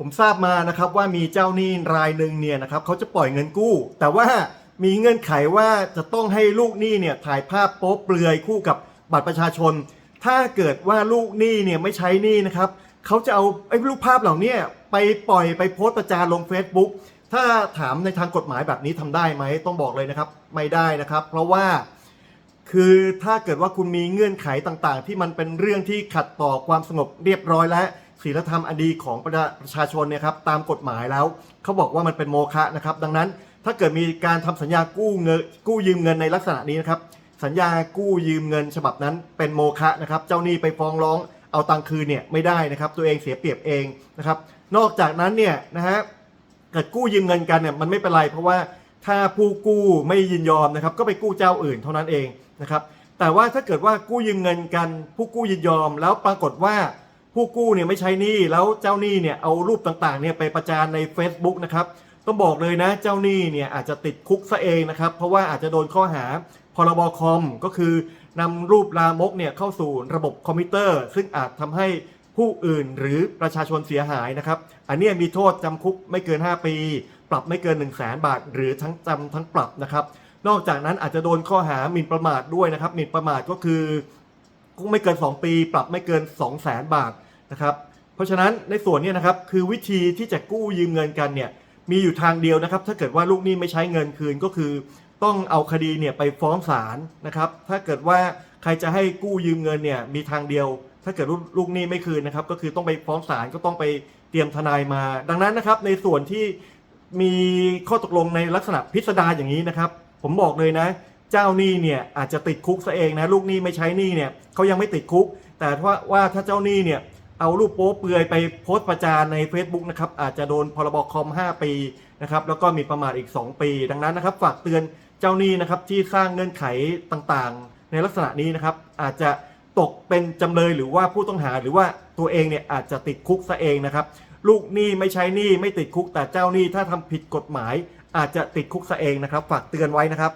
ผมทราบมานะครับว่ามีเจ้าหนี้รายหนึ่งเนี่ยนะครับเขาจะปล่อยเงินกู้ แต่ว่ามีเงื่อนไขว่าจะต้องให้ลูกหนี้เนี่ยถ่ายภาพโป๊เปลือยคู่กับบัตรประชาชน ถ้าเกิดว่าลูกหนี้เนี่ยไม่ใช้หนี้นะครับเขาจะเอาไอ้รูปภาพเหล่านี้ไปปล่อยไปโพสต์ประจานลง Facebook ถ้าถามในทางกฎหมายแบบนี้ทำได้ไหมต้องบอกเลยนะครับ ไม่ได้นะครับ เพราะว่าคือถ้าเกิดว่าคุณมีเงื่อนไขต่างๆ ที่มันเป็นเรื่องที่ขัดต่อความสงบเรียบร้อยและ ศีลธรรมอันดีของประชาชนเนี่ยครับตามกฎหมายแล้วเขาบอกว่ามันเป็นโมฆะนะครับ ดังนั้นถ้าเกิดมีการทำสัญญากู้เงินกู้ยืมเงินในลักษณะนี้นะครับสัญญากู้ยืมเงินฉบับนั้นเป็นโมฆะนะครับ เจ้าหนี้ไปฟ้องร้องเอาตังค์คืนเนี่ยไม่ได้นะครับ ตัวเองเสียเปรียบเองนะครับ นอกจากนั้นเนี่ยนะฮะเกิดกู้ยืมเงินกันเนี่ยมันไม่เป็นไร เพราะว่าถ้าผู้กู้ไม่ยินยอมนะครับ ก็ไปกู้เจ้าอื่นเท่านั้นเองนะครับ แต่ว่าถ้าเกิดว่ากู้ยืมเงินกัน ผู้กู้ยินยอมแล้วปรากฏว่า ผู้กู้เนี่ยไม่ใช้หนี้แล้วเจ้าหนี้เนี่ยเอารูปต่างๆเนี่ยไปประจานใน Facebook นะครับต้องบอกเลยนะเจ้าหนี้เนี่ยอาจจะติดคุกซะเองนะครับเพราะว่าอาจจะโดนข้อหาพรบคอมก็คือนำรูปลามกเนี่ยเข้าสู่ระบบคอมพิวเตอร์ ซึ่งอาจทำให้ผู้อื่นหรือประชาชนเสียหายนะครับ อันนี้มีโทษจำคุกไม่เกิน 5 ปี ปรับไม่เกิน 1 0 0 0 0แสนบาท หรือทั้งจำทั้งปรับนะครับ นอกจากนั้นอาจจะโดนข้อหาหมิ่นประมาทด้วยนะครับหมิ่นประมาทก็คือ ไม่เกิน 2 ปี ปรับไม่เกิน 2 0 0แสนบาทนะครับ เพราะฉะนั้นในส่วนนี้นะครับคือวิธีที่จะกู้ยืมเงินกันเนี่ยมีอยู่ทางเดียวนะครับ ถ้าเกิดว่าลูกหนี้ไม่ใช้เงินคืนก็คือ ต้องเอาคดีเนี่ยไปฟ้องศาลนะครับ ถ้าเกิดว่าใครจะให้กู้ยืมเงินเนี่ยมีทางเดียว ถ้าเกิดลูกหนี้ไม่คืนนะครับ ก็คือต้องไปฟ้องศาลก็ต้องไปเตรียมทนายมา ดังนั้นนะครับในส่วนที่มีข้อตกลงในลักษณะพิสดารอย่างนี้นะครับ ผมบอกเลยนะ เจ้าหนี้เนี่ยอาจจะติดคุกซะเองนะลูกหนี้ไม่ใช้หนี้เนี่ยเขายังไม่ติดคุก แต่ว่าว่าถ้าเจ้าหนี้เนี่ยเอารูปโป๊เปลือยไปโพสต์ประจานใน Facebook นะครับอาจจะโดนพรบคอม 5 ปีนะครับแล้วก็มีประมาทอีก 2 ปี ดังนั้นนะครับฝากเตือนเจ้าหนี้นะครับที่สร้างเงื่อนไขต่างๆ ในลักษณะนี้นะครับอาจจะตกเป็นจำเลยหรือว่าผู้ต้องหาหรือว่าตัวเองเนี่ยอาจจะติดคุกซะเองนะครับลูกหนี้ไม่ใช้หนี้ไม่ติดคุกแต่เจ้าหนี้ถ้าทำผิดกฎหมาย อาจจะติดคุกซะเองนะครับ ฝากเตือนไว้นะครับ